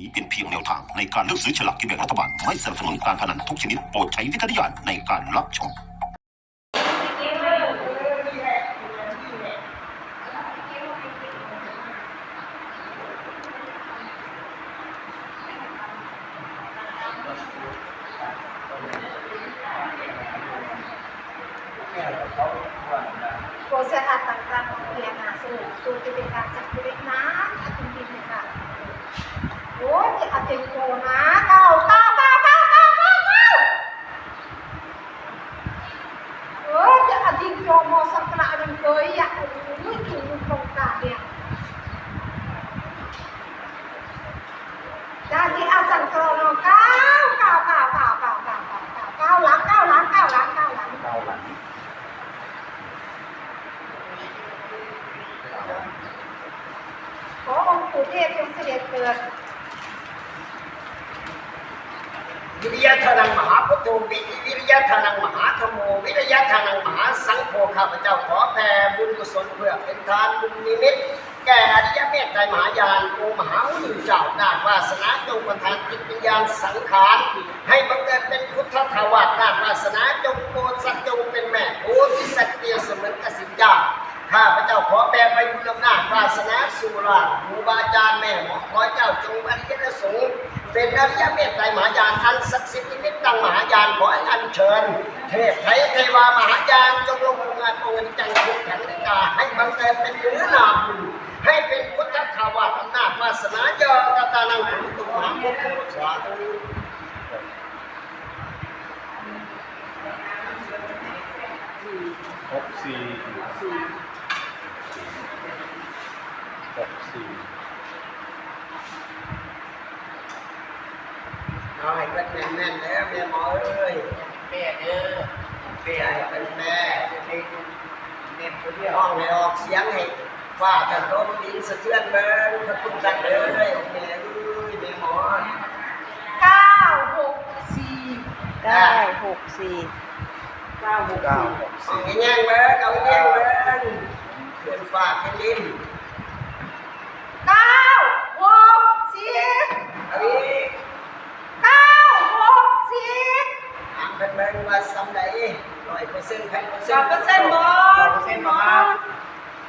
นี้เป็นเพียงแนวทางในการเลือกซื้อฉลากกินแบ่งรัฐบาล ไม่สนับสนุนการพนันทุกชนิดโปรดใช้วิจารณญาณในการรับชมโปรเซสต่างๆของเรียนนะสรุปตัวจะเป็นการจัดเล็กนะอาจารย์บินเลยค่ะโอ้ยจะอาจารย์โกนะเก้าเก้าเก้าเก้าเก้าเก้าเก้าเออจะอาจารย์โกมอสักกระ Ủa chị thật chị cù hả? Đâu, tao, tao, tao, tao, Ủa chị thật chị cù mò sắp lại đừng cười ạ Ủa chị không dạ, cao, cao, cao, cao, cao, cao, cao, cao lắm, cao lắm, cao lắm, cao lắm. Cao lắm. Có ông cụ kia trong sự ริยะทานังมหาสังโฆข้าพเจ้าขอแผ่บุญกุศลเพื่อเป็นทานบุญนิมิตแก่อริยเมตไตรมหายานอมหาวุฒิเจ้านาควาสนาจงประทานจิตวิญญาณสังขารให้บังเกิดเป็นพุทธทวารนาควาสนาจงโปรดสัจจงเป็นแม่โพธิสัตว์เตียเสมือนกสิทธิ์เจ้าข้าพเจ้าขอแผ่ไปบุญอำนาจวาสนาสุราครูบาอาจารย์แม่หมอขอเจ้าจงอริยสงฆ์เป็นอริยเมตไตรมหายานอันศักดิ์สิทธิ์ มิตตังมหายานขอให้อัญเชิญ เทพไทยเทวามหายานจงลงงานโองค์จังทุกขันธิกาให้บังเกิดเป็นเนื้อนามให้เป็นพุทธทาวาอำนาจวาสนาเยอะตานังขุตุมหาพุทธสาธุหกสี่หกสี่ เอาให้เป็นแม่นๆเด้อแม่หมอเอ้ยแม่เด้อแม่เป็นแม่ในเน็ตคนเดียวห้องให้ออกเสียงให้ฟ้ากันโดนดินสะเทือนเบิ่งพระคุณกันเด้อแม่เอ้ยแม่หมอเก้าหกสี่เก้าหกสี่เก้าหกสี่หกเอาแง่งเบิ่งเอาแง่งเบิ่งเพื่อนฟ้าขึ้นดิน เก้าหกสี่ เอาอีก เก้าหกสี่ ถามเพิ่นเบิ่งว่าซ้ำใดร้อย เปอร์เซ็นต์พันเปอร์เซ็นต์เปอร์เซ็นต์บอเปอร์เซ็นต์บอกว่า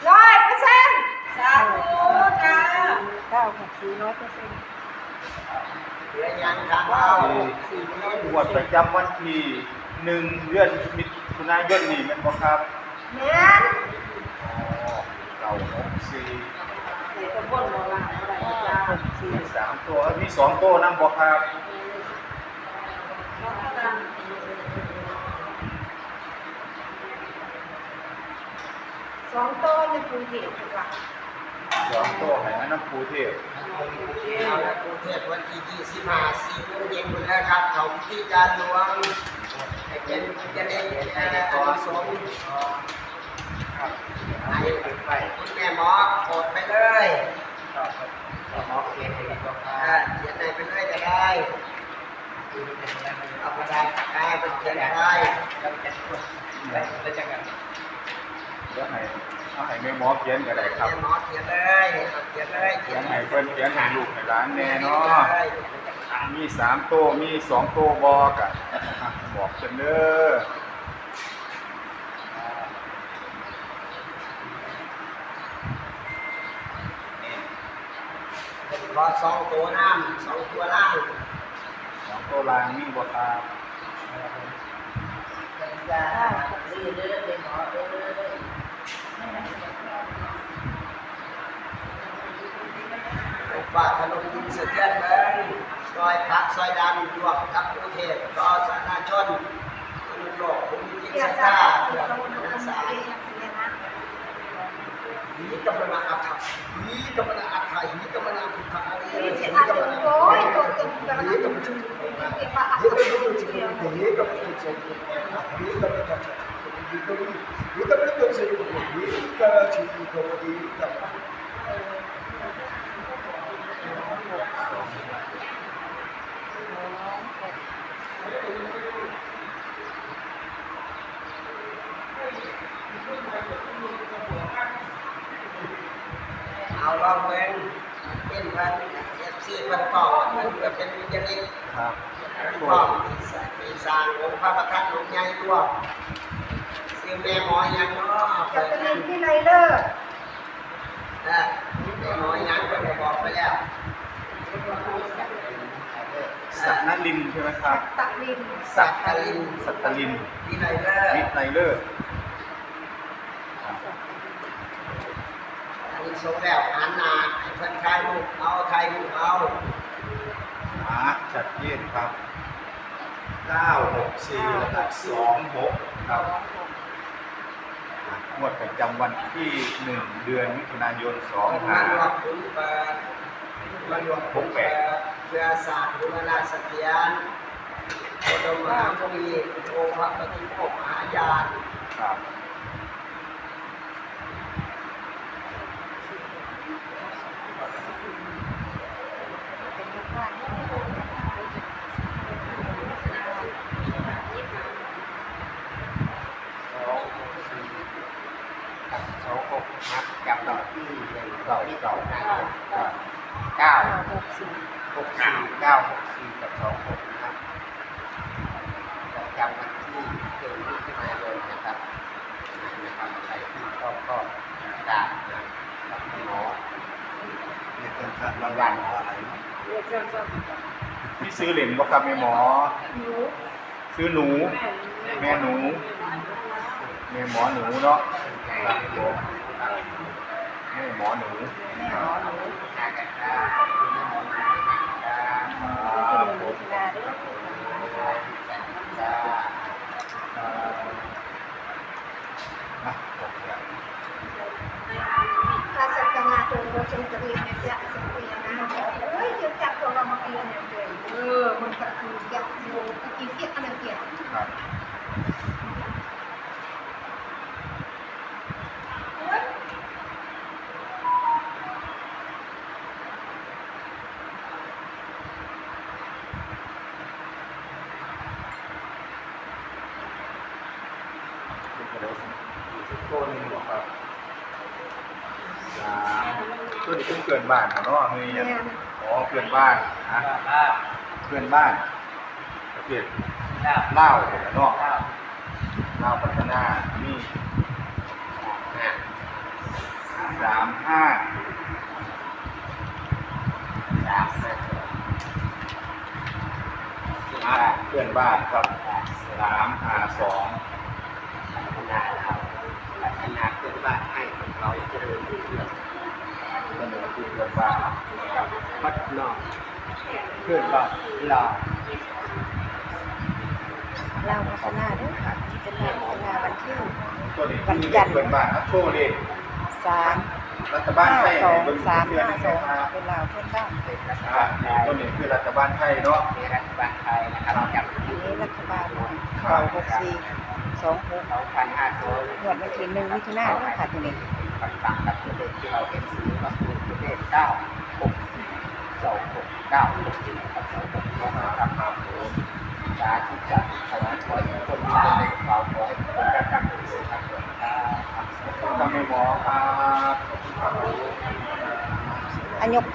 ร้อยเปอร์เซ็นต์สาธุจ้าเก้าหกสี่ร้อยเปอร์เซ็นต์เหลือยังางเอาสี่งวดประจำวันที่หนึ่งเดือนมิถุนายนนี่แม่นบ่ครับแม่นอ๋อเก้าหกสี่ตะบนบอกว่าอะไรก้าจ้าหกสี่สามตัวมีสองตัวนั่งบ่ครับ น้องกำลัง สองโต้ในก รุงเทพดีกว่าสองตัวห้แม่น้ำปูเทพเอาละกรุงเทพวันที่25สี่โมงเย็นพุ่นะครับเขาพิธีการหลวงให้เป็นจะได้เอ่อนิสงส์ให้คุณแม่หมอโปรดไปเลยหมอเขียนให้กับอ่าเขียนไหนไปเลยก็ได้เอากระดาษปากกาไปเขียนได้แล้วจะพูดแล้วจะกันเดี๋ยวให้ เอาให้แม่หมอเขียนก็ได้ครับแม่หมอเขียนเลยเอาเขียนเลยเขีเขียยนนให้เพิ่นเขียนให้ลูกให้หลานแน่เนาะเลยมีสามตัวมีสองตัวบอกอะอะบอกเพิ่นเด้อขอสองตัวน้ำสองตัวล่างสองตัวลางมีบ่ครับจ้าดีเด้อเด็กหมอเด้อ ฝากขนมดินสะเทือนเบิ้งซอยพักซอยดันรวมกับกรุงเทพก็สาธารณชนมนุษย์โลกภูมิจิตเกียศรัรทติธาศาสตร์เพื่อเราพเราระทำสาเอรีงเนี่ยนะหีกำลังอัตถะหีกำลังอัตถะหีกำลังพุทธะอะไรนี่หีเห็นกำอาลังโอ้ยตัวเต็มกระหีนั้นกำลังเก็บปะอัหีกกำลังเดียวหีกำลังหีกำลังหีกำลังหีกำลังหีกำลังหีกำลังหีกำลังเอาลองเบิ่งเป็นพันเอฟซีพันไปก็ เพื่อเป็นวิญญาณิตครับก็มีสายมีสร้างองค์พระประธานองค์ใหญ่ตัวซื้อแม่หมอยังเนาะจัเปิกดรินั่นนที่ไรเลิกเออแม่หมอยังก็ได้บอกไปแล้วสัตนลินใช่ไหมคจัรับกตะลินสัตตลินสัตลินวิไลเลอวิร์ไนเลอร์อันนี้ทรงแล้วหันหน้า ให้เพิ่นถ่ายรูปเอาถ่ายรูปเอาอ่าชัดเจนครับ964แล้วก็26ครับอะงวดประจำวันที่ 1 เดือนมิถุนายนมารวมถึงเปิดมารวมถึง68เปิดเพื่อสร้างบุรณะเสถียรโอดมมหาภูมิโอพระปฏิโมกข์มหายานครับ เป็นลูกบ้าน กับสองหกนับจำดอกที่หนึ่งเก่าเก่าเก้าเก้า เก้าหกสี่ หกสี่เก้าหกสี่กับสองหกนะครับประจำวันที่เดือนมิถุนายนนะครับนะครับใครที่ชอบก็ตามนะครับหมอ เนี่ยเป็นสัตว์รางวัลอะไรพี่ซื้อเหรียญบ่ครับแม่หมอ ซื้อหนู แม่หนู แม่หมอหนูเนาะแม่หมอหนูๆแม่หมอหนู หากันได้ ที่หนึ่งมิถุนาเด้อ อะโอเค ถ้าสั กการะตัวโกรีเนี่ยจสักเกียนะเฮ้ยจะจับตัวเรามาเกียเนี่ยเลยเออมันก็คือจับโบตะกี้เกียอันนั้นเกียครับตัวหนึงบอครับสาม ตัวนี้เพิ่งเกินบ้านเขาเนาะเฮ้ยเนี่ยอ๋อเกินบ้านนะเกินบ้านประเทศคเล่าเนาะครับลาพัฒนานี่สามห้าสามอะเกินบ้านครับสามห้าสองพัฒนาเราพัฒนาขึ้นบ้านให้เราเจริญรุ่งเรือง เสนอคือเกินบ้านพัฒนาขึ้นบ้านเราเราพัฒนาด้อค่ะเป็นเราพัฒนาวันที่ตัวนี้คือเกินบ้านโชว์เลยสามรัฐบาลไทยสองสามห้าสองเป็นเราเพื่อนบ้านเป็นรัฐบาลไทยตัวนี้คือรัฐบาลไทยเนาะรัฐบาลไทยนะครับจับอันนี้รัฐบาลเก้าหกสี่สองหกสองพันห้าร้อยหวดวันที่หนึ่งมิถุนาเด้อค่ะทีนี้ ต่างๆกับตัวเลขที่เราเห็นสีก็คือตัวเลขเก้าหกสี่สองหกเก้าหกสี่กับสองหกนะครับครับผมสาธุจักรขอให้ขอให้คนที่เป็นในความขอให้คนได้รับผลสุขภาพครับทำให้หมอครับขอบคุณครับอันยก